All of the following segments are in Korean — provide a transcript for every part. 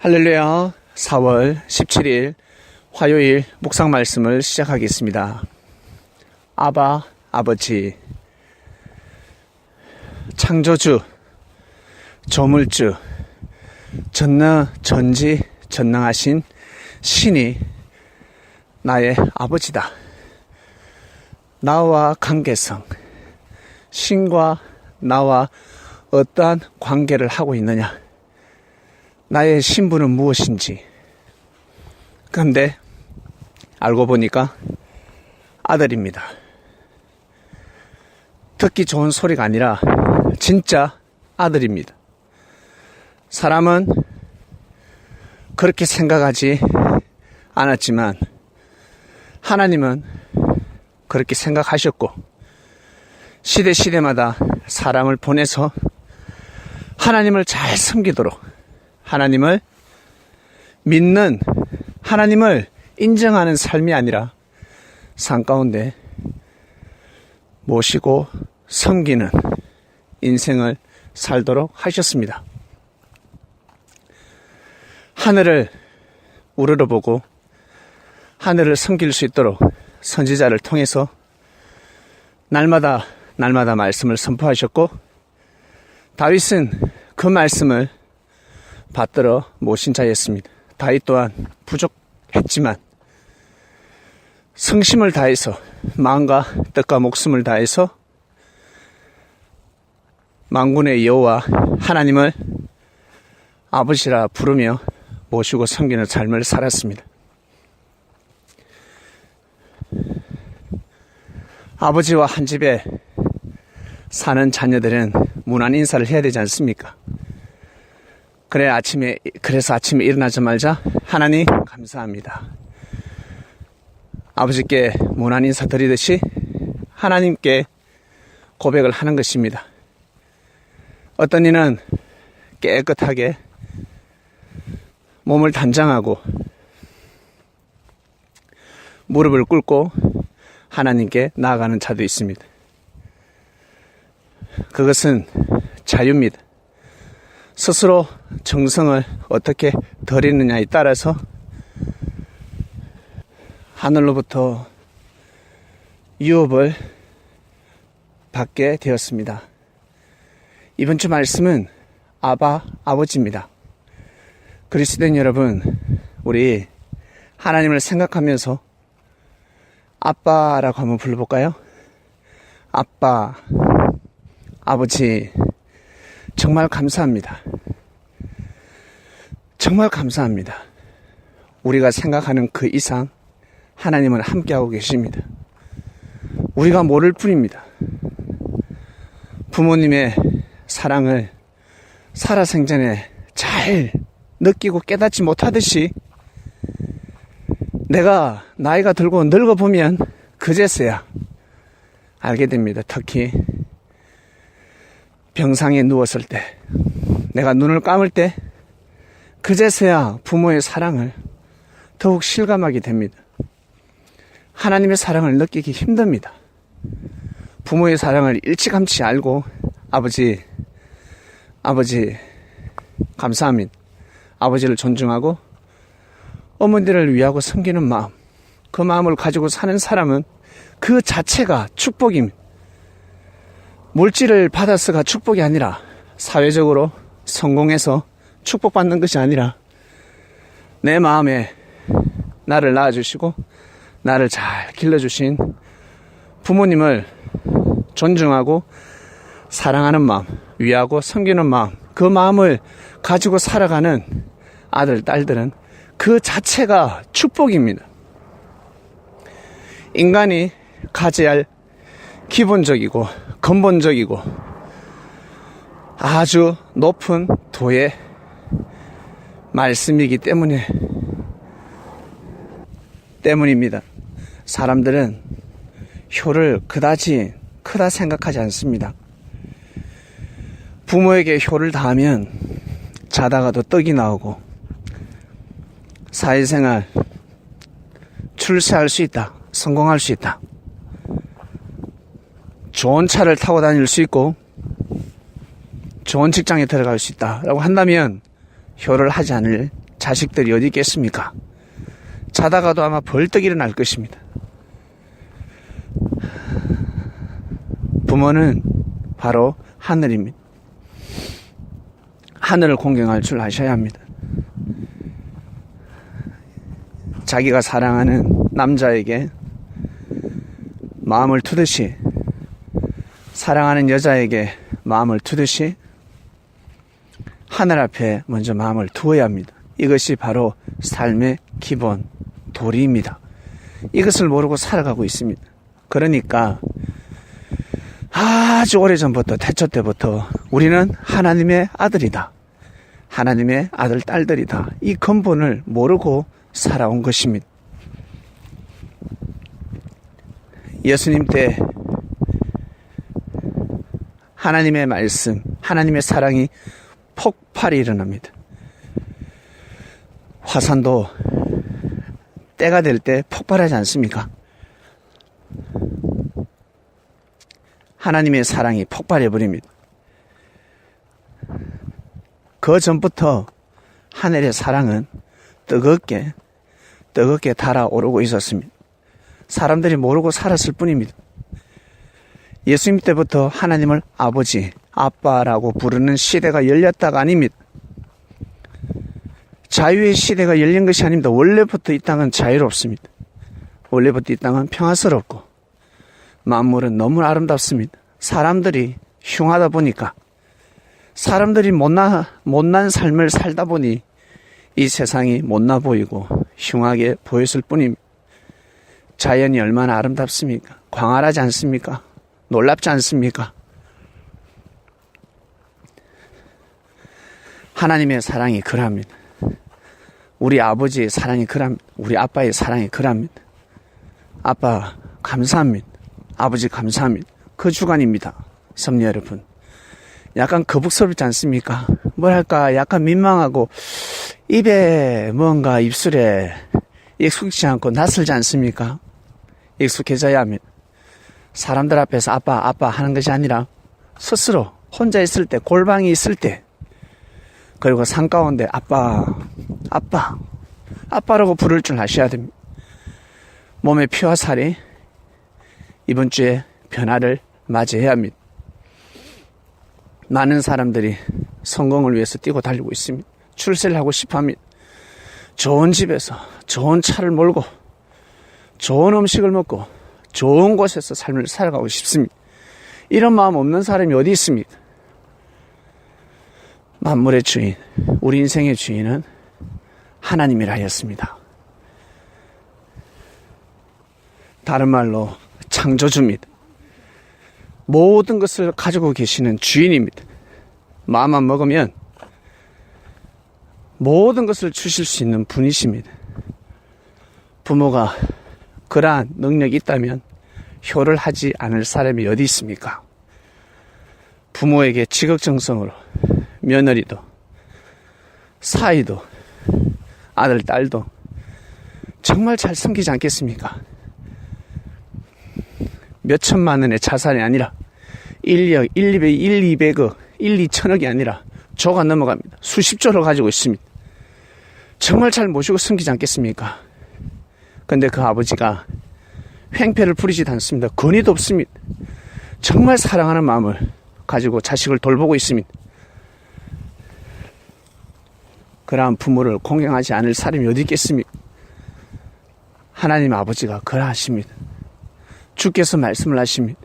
할렐루야 4월 17일 화요일 묵상 말씀을 시작하겠습니다. 아바 아버지 창조주 조물주 전능 전지 전능하신 신이 나의 아버지다. 나와 관계성 신과 나와 어떠한 관계를 하고 있느냐 나의 신분은 무엇인지. 그런데 알고 보니까 아들입니다. 듣기 좋은 소리가 아니라 진짜 아들입니다. 사람은 그렇게 생각하지 않았지만 하나님은 그렇게 생각하셨고 시대 시대마다 사람을 보내서 하나님을 잘 섬기도록 하나님을 믿는 하나님을 인정하는 삶이 아니라 산 가운데 모시고 섬기는 인생을 살도록 하셨습니다. 하늘을 우러러보고 하늘을 섬길 수 있도록 선지자를 통해서 날마다 날마다 말씀을 선포하셨고 다윗은 그 말씀을 받들어 모신 자였습니다. 다윗 또한 부족했지만 성심을 다해서 마음과 뜻과 목숨을 다해서 망군의 여호와 하나님을 아버지라 부르며 모시고 섬기는 삶을 살았습니다. 아버지와 한 집에 사는 자녀들은 문안 인사를 해야 되지 않습니까? 그래 아침에 그래서 아침에 일어나자마자 하나님 감사합니다. 아버지께 문안 인사 드리듯이 하나님께 고백을 하는 것입니다. 어떤 이는 깨끗하게 몸을 단장하고 무릎을 꿇고 하나님께 나아가는 자도 있습니다. 그것은 자유입니다. 스스로 정성을 어떻게 드리느냐에 따라서 하늘로부터 유업을 받게 되었습니다. 이번 주 말씀은 아바 아버지입니다. 그리스도인 여러분, 우리 하나님을 생각하면서 아빠라고 한번 불러볼까요? 아빠, 아버지, 정말 감사합니다. 정말 감사합니다. 우리가 생각하는 그 이상 하나님은 함께하고 계십니다. 우리가 모를 뿐입니다. 부모님의 사랑을 살아생전에 잘 느끼고 깨닫지 못하듯이 내가 나이가 들고 늙어보면 그제서야 알게 됩니다. 특히 병상에 누웠을 때, 내가 눈을 감을 때, 그제서야 부모의 사랑을 더욱 실감하게 됩니다. 하나님의 사랑을 느끼기 힘듭니다. 부모의 사랑을 일찌감치 알고, 아버지, 아버지, 감사합니다. 아버지를 존중하고, 어머니를 위하고 섬기는 마음, 그 마음을 가지고 사는 사람은 그 자체가 축복입니다. 물질을 받아서가 축복이 아니라 사회적으로 성공해서 축복받는 것이 아니라 내 마음에 나를 낳아주시고 나를 잘 길러주신 부모님을 존중하고 사랑하는 마음, 위하고 섬기는 마음, 그 마음을 가지고 살아가는 아들, 딸들은 그 자체가 축복입니다. 인간이 가져야 할 기본적이고 근본적이고 아주 높은 도의 말씀이기 때문에 때문입니다. 사람들은 효를 그다지 크다 생각하지 않습니다. 부모에게 효를 다하면 자다가도 떡이 나오고 사회생활 출세할 수 있다. 성공할 수 있다. 좋은 차를 타고 다닐 수 있고 좋은 직장에 들어갈 수 있다라고 한다면 효를 하지 않을 자식들이 어디 있겠습니까? 자다가도 아마 벌떡 일어날 것입니다. 부모는 바로 하늘입니다. 하늘을 공경할 줄 아셔야 합니다. 자기가 사랑하는 남자에게 마음을 투듯이 사랑하는 여자에게 마음을 투듯이 하늘 앞에 먼저 마음을 두어야 합니다. 이것이 바로 삶의 기본 도리입니다. 이것을 모르고 살아가고 있습니다. 그러니까 아주 오래전부터 태초 때부터 우리는 하나님의 아들이다. 하나님의 아들 딸들이다. 이 근본을 모르고 살아온 것입니다. 예수님 때 하나님의 말씀, 하나님의 사랑이 폭발이 일어납니다. 화산도 때가 될 때 폭발하지 않습니까? 하나님의 사랑이 폭발해 버립니다. 그 전부터 하늘의 사랑은 뜨겁게 뜨겁게 달아오르고 있었습니다. 사람들이 모르고 살았을 뿐입니다. 예수님 때부터 하나님을 아버지, 아빠라고 부르는 시대가 열렸다가 아닙니다. 자유의 시대가 열린 것이 아닙니다. 원래부터 이 땅은 자유롭습니다. 원래부터 이 땅은 평화스럽고 만물은 너무 아름답습니다. 사람들이 흉하다 보니까 사람들이 못나, 못난 삶을 살다 보니 이 세상이 못나 보이고 흉하게 보였을 뿐입니다. 자연이 얼마나 아름답습니까? 광활하지 않습니까? 놀랍지 않습니까? 하나님의 사랑이 그랍니다. 우리 아버지의 사랑이 그랍니다. 우리 아빠의 사랑이 그랍니다. 아빠, 감사합니다. 아버지, 감사합니다. 그 주간입니다. 섭리 여러분. 약간 거북스럽지 않습니까? 뭐랄까, 약간 민망하고, 입에 뭔가 입술에 익숙지 않고 낯설지 않습니까? 익숙해져야 합니다. 사람들 앞에서 아빠, 아빠 하는 것이 아니라 스스로 혼자 있을 때, 골방이 있을 때, 그리고 산 가운데 아빠, 아빠, 아빠라고 부를 줄 아셔야 됩니다. 몸의 피와 살이 이번 주에 변화를 맞이해야 합니다. 많은 사람들이 성공을 위해서 뛰고 달리고 있습니다. 출세를 하고 싶어 합니다. 좋은 집에서 좋은 차를 몰고 좋은 음식을 먹고 좋은 곳에서 삶을 살아가고 싶습니다. 이런 마음 없는 사람이 어디 있습니까? 만물의 주인, 우리 인생의 주인은 하나님이라 하였습니다. 다른 말로 창조주입니다. 모든 것을 가지고 계시는 주인입니다. 마음만 먹으면 모든 것을 주실 수 있는 분이십니다. 부모가 그러한 능력이 있다면 효를 하지 않을 사람이 어디 있습니까? 부모에게 지극정성으로 며느리도 사이도 아들 딸도 정말 잘 섬기지 않겠습니까? 몇 천만 원의 자산이 아니라 1억, 1, 200, 1, 200억, 1, 2천억이 아니라 조가 넘어갑니다. 수십조를 가지고 있습니다. 정말 잘 모시고 섬기지 않겠습니까? 근데 그 아버지가 횡패를 부리지도 않습니다. 권위도 없습니다. 정말 사랑하는 마음을 가지고 자식을 돌보고 있습니다. 그러한 부모를 공경하지 않을 사람이 어디 있겠습니까? 하나님 아버지가 그러하십니다. 주께서 말씀을 하십니다.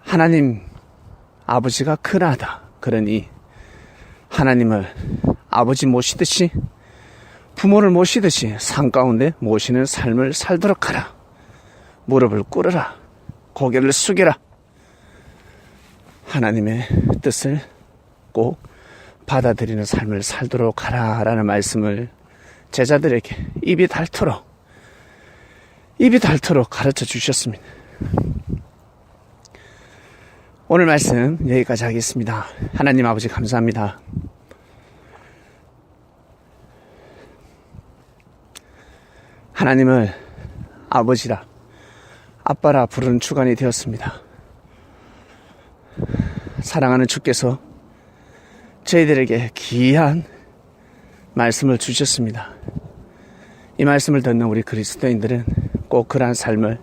하나님 아버지가 크나다. 그러니 하나님을 아버지 모시듯이 부모를 모시듯이 산 가운데 모시는 삶을 살도록 하라. 무릎을 꿇으라. 고개를 숙여라. 하나님의 뜻을 꼭 받아들이는 삶을 살도록 하라 라는 말씀을 제자들에게 입이 닳도록 입이 닳도록 가르쳐 주셨습니다. 오늘 말씀 여기까지 하겠습니다. 하나님 아버지 감사합니다. 하나님을 아버지라, 아빠라 부르는 주간이 되었습니다. 사랑하는 주께서 저희들에게 귀한 말씀을 주셨습니다. 이 말씀을 듣는 우리 그리스도인들은 꼭 그러한 삶을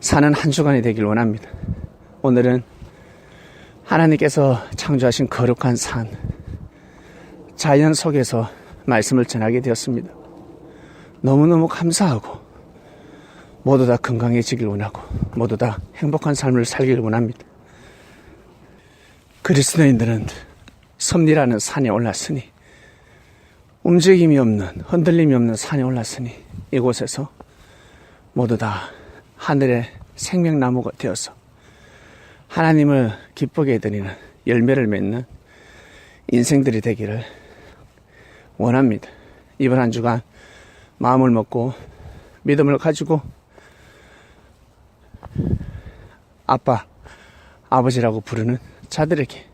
사는 한 주간이 되길 원합니다. 오늘은 하나님께서 창조하신 거룩한 산, 자연 속에서 말씀을 전하게 되었습니다. 너무너무 감사하고 모두 다 건강해지길 원하고 모두 다 행복한 삶을 살길 원합니다. 그리스도인들은 섭리라는 산에 올랐으니 움직임이 없는 흔들림이 없는 산에 올랐으니 이곳에서 모두 다 하늘의 생명나무가 되어서 하나님을 기쁘게 해드리는 열매를 맺는 인생들이 되기를 원합니다. 이번 한 주간 마음을 먹고 믿음을 가지고 아빠, 아버지라고 부르는 자들에게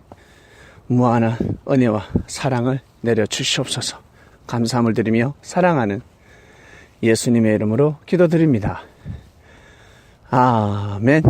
무한한 은혜와 사랑을 내려 주시옵소서 감사함을 드리며 사랑하는 예수님의 이름으로 기도드립니다. 아멘.